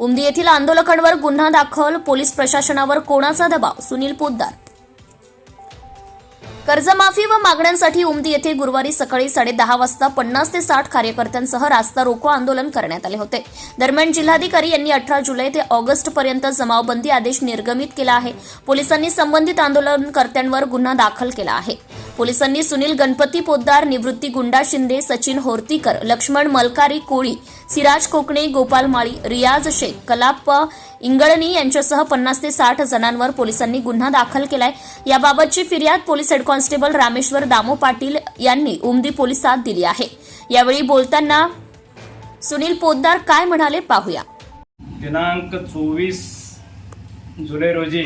उमदी येथील आंदोलकांवर गुन्हा दाखल पोलीस प्रशासनावर कोणाचा दबाव? सुनील पोद्दार कर्जमाफी व मागण्यांसाठी उमदी येथे गुरुवारी सकाळी साडेदहा वाजता पन्नास ते साठ कार्यकर्त्यांसह रास्ता रोको आंदोलन करण्यात आले होते. दरम्यान जिल्हाधिकारी यांनी अठरा जुलै ते ऑगस्ट पर्यंत जमावबंदी आदेश निर्गमित केला आहे. पोलिसांनी संबंधित आंदोलनकर्त्यांवर गुन्हा दाखल केला आहे. पोलिसांनी सुनील गणपती पोद्दार निवृत्ती गुंडा शिंदे सचिन होर्तीकर लक्ष्मण मलकारी कोळी सिराज कोकणे गोपाल माळी रियाज शेख कलाप इंगळणी यांच्यासह पन्नास ते साठ जणांवर पोलिसांनी गुन्हा दाखल केलाय. याबाबतची फिर्याद पोलीस हेड कॉन्स्टेबल रामेश्वर दामो पाटील यांनी उमदी पोलिसात दिली आहे. यावेळी बोलताना सुनील पोद्दार काय म्हणाले पाहूया. दिनांक चोवीस जुलै रोजी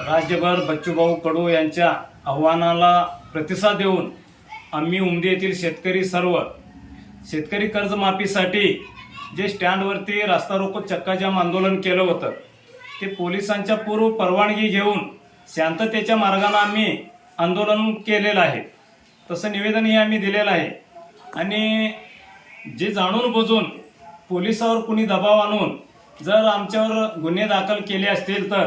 राज्यभर बच्चूभाऊ कडू यांच्या आव्हानाला प्रतिसाद देऊन आम्ही उमदी येथील शेतकरी सर्व शेतकरी कर्जमाफीसाठी जे स्टँडवरती रास्ता रोको चक्काजाम आंदोलन केलं होतं ते पोलिसांच्या पूर्व परवानगी घेऊन शांततेच्या मार्गानं आम्ही आंदोलन केलेलं आहे. तसं निवेदनही आम्ही दिलेलं आहे. आणि जे जाणून बुजून पोलिसावर कुणी दबाव आणून जर आमच्यावर गुन्हे दाखल केले असतील तर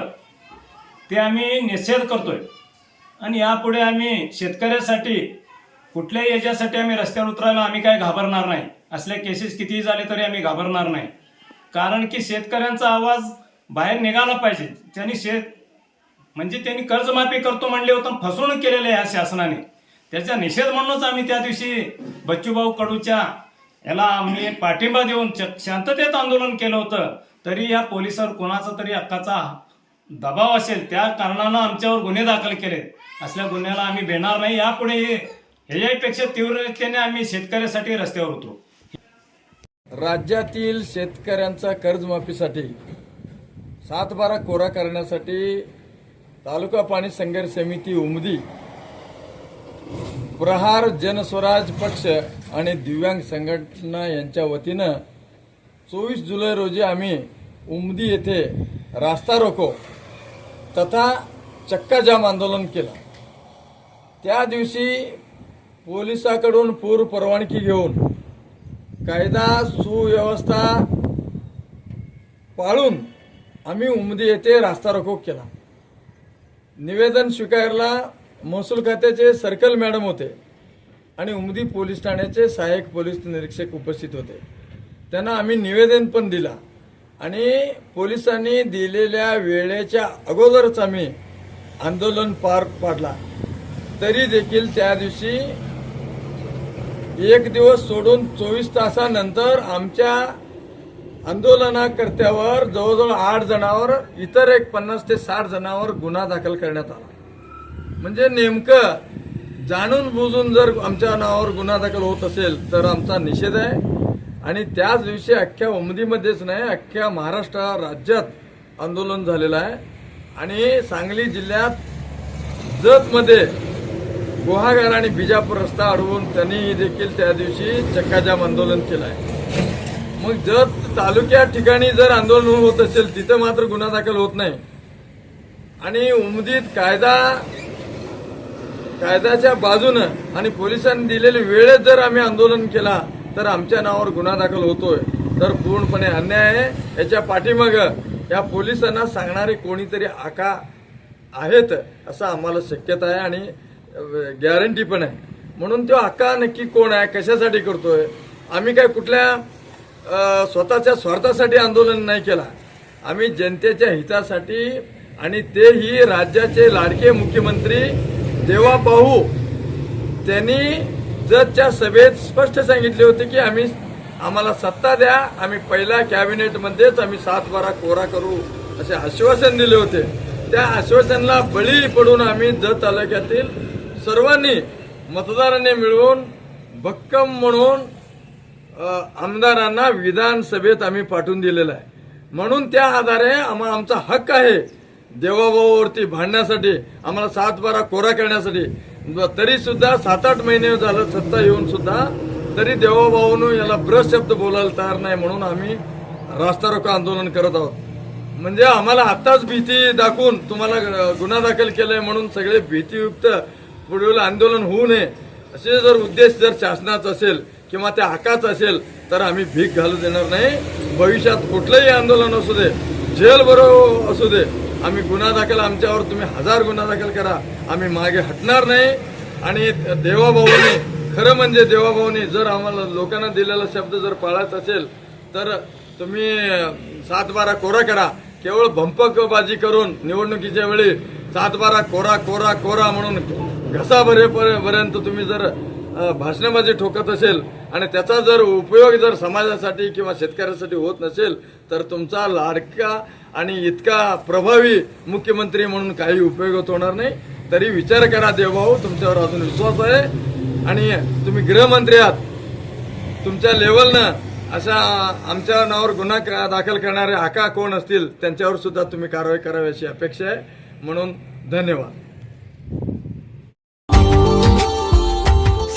ते आम्ही निषेध करतोय. आणि यापुढे आम्ही शेतकऱ्यासाठी कुठल्याही याच्यासाठी आम्ही रस्त्यावर उतरायला आम्ही काय घाबरणार नाही. असल्या केसेस कितीही झाले तरी आम्ही घाबरणार नाही. कारण की शेतकऱ्यांचा आवाज बाहेर निघाला पाहिजे. त्यांनी शेत म्हणजे त्यांनी कर्जमाफी करतो म्हणले होतं फसवणूक केलेली आहे या शासनाने. त्याचा निषेध म्हणूनच आम्ही त्या दिवशी बच्चूभाऊ कडूच्या याला आम्ही पाठिंबा देऊन च- शांततेत आंदोलन केलं होतं. तरी या पोलिसावर कोणाचा तरी हक्काचा दबाव असेल त्या कारणानं आमच्यावर गुन्हे दाखल केले. असल्या गुन्ह्याला आम्ही भेणार नाही. यापुढे ह्याच्यापेक्षा तीव्रतेने आम्ही शेतकऱ्यासाठी रस्त्यावर उतरू राज्यातील शेतकऱ्यांचा कर्जमाफीसाठी सातबारा कोरा करण्यासाठी तालुका पाणी संघर्ष समिती उमदी. प्रहार जनस्वराज पक्ष आणि दिव्यांग संघटना यांच्या वतीनं चोवीस जुलै रोजी आम्ही उमदी येथे रास्ता रोको तथा चक्काजाम आंदोलन केलं. त्या दिवशी पोलिसाकडून पूर परवानगी घेऊन कायदा सुव्यवस्था पाळून आम्ही उमदी येथे रास्ता रोको केला. निवेदन स्वीकारला महसूल खात्याचे सर्कल मॅडम होते आणि उमदी पोलीस ठाण्याचे सहाय्यक पोलीस निरीक्षक उपस्थित होते. त्यांना आम्ही निवेदन पण दिला आणि पोलिसांनी दिलेल्या वेळेच्या अगोदरच आम्ही आंदोलन पार पाडला. तरी देखील त्या दिवशी एक दिवस सोडून चोवीस तासानंतर आमच्या आंदोलनाकर्त्यावर जवळजवळ आठ जणांवर इतर एक पन्नास ते साठ जणांवर गुन्हा दाखल करण्यात आला. म्हणजे नेमकं जाणून बुजून जर आमच्या नावावर गुन्हा दाखल होत असेल तर आमचा निषेध आहे. आणि त्याच दिवशी अख्ख्या उमदीमध्येच नाही अख्ख्या महाराष्ट्र राज्यात आंदोलन झालेलं आहे. आणि सांगली जिल्ह्यात जतमध्ये गुहागर आणि बिजापूर रस्ता अडवून त्यांनी देखील त्या दिवशी चक्काजाम आंदोलन केलं आहे मग जर तालुक्या ठिकाणी जर आंदोलन होत असेल तिथं मात्र गुन्हा दाखल होत नाही. आणि उमदीत कायदा कायद्याच्या बाजूनं आणि पोलिसांनी दिलेली वेळेत जर आम्ही आंदोलन केला तर आमच्या नावावर गुन्हा दाखल होतोय. तर पूर्णपणे अन्याय आहे. याच्या पाठीमाग या पोलिसांना सांगणारे कोणीतरी आका आहेत असं आम्हाला शक्यता आहे. आणि गॅरंटी पण आहे. म्हणून तो हक्का नक्की कोण आहे? कशासाठी करतोय? आम्ही काय कुठल्या स्वतःच्या स्वार्थासाठी आंदोलन नाही केला. आम्ही जनतेच्या हितासाठी आणि तेही राज्याचे लाडके मुख्यमंत्री देवा पाहू त्यांनी जतच्या सभेत स्पष्ट सांगितले होते की आम्ही आम्हाला सत्ता द्या आम्ही पहिल्या कॅबिनेटमध्येच आम्ही सात बारा कोरा करू असे आश्वासन दिले होते. त्या आश्वासनाला बळी पडून आम्ही जत तालुक्यातील सर्वांनी मतदारांनी मिळवून भक्कम म्हणून आमदारांना विधानसभेत आम्ही पाठवून दिलेला आहे. म्हणून त्या आधारे आम्हाला आमचा हक्क आहे देवाभावावरती भांडण्यासाठी आम्हाला सात बारा कोरा करण्यासाठी. तरी सुद्धा सात आठ महिने झालं सत्ता येऊन सुद्धा तरी देवाभावानं याला ब्रश शब्द बोलायला तयार नाही म्हणून आम्ही रास्ता रोको आंदोलन करत आहोत. म्हणजे आम्हाला आत्ताच भीती दाखवून तुम्हाला गुन्हा दाखल केलाय म्हणून सगळे भीतीयुक्त पुढील आंदोलन होऊ नये. असे जर उद्देश जर शासनाचा असेल किंवा त्या हकाच असेल तर आम्ही भीक घालू देणार नाही. भविष्यात कुठलंही आंदोलन असू दे जेल बरोबर असू दे आम्ही गुन्हा दाखल आमच्यावर तुम्ही हजार गुन्हा दाखल करा. आम्ही मागे हटणार नाही. आणि देवाभाऊने खरं म्हणजे देवाभाऊने जर आम्हाला लोकांना दिलेला शब्द जर पाळायचा असेल तर तुम्ही सात बारा कोरा करा. केवळ भंपकबाजी करून निवडणुकीच्या वेळी सात बारा कोरा कोरा कोरा म्हणून घसा भरेपर्यंत तुम्ही जर अ, ठोकत असेल आणि त्याचा जर उपयोग जर समाजासाठी किंवा शेतकऱ्यासाठी होत नसेल तर तुमचा लाडका आणि इतका प्रभावी मुख्यमंत्री म्हणून काही उपयोग होणार नाही. तरी विचार करा देवभाऊ तुमच्यावर अजून विश्वास आहे. आणि तुम्ही गृहमंत्री आहात. तुमच्या लेवलनं अशा आमच्या नावावर गुन्हा दाखल करणारे आका कोण असतील त्यांच्यावर सुद्धा तुम्ही कारवाई करावी अशी अपेक्षा आहे. म्हणून धन्यवाद.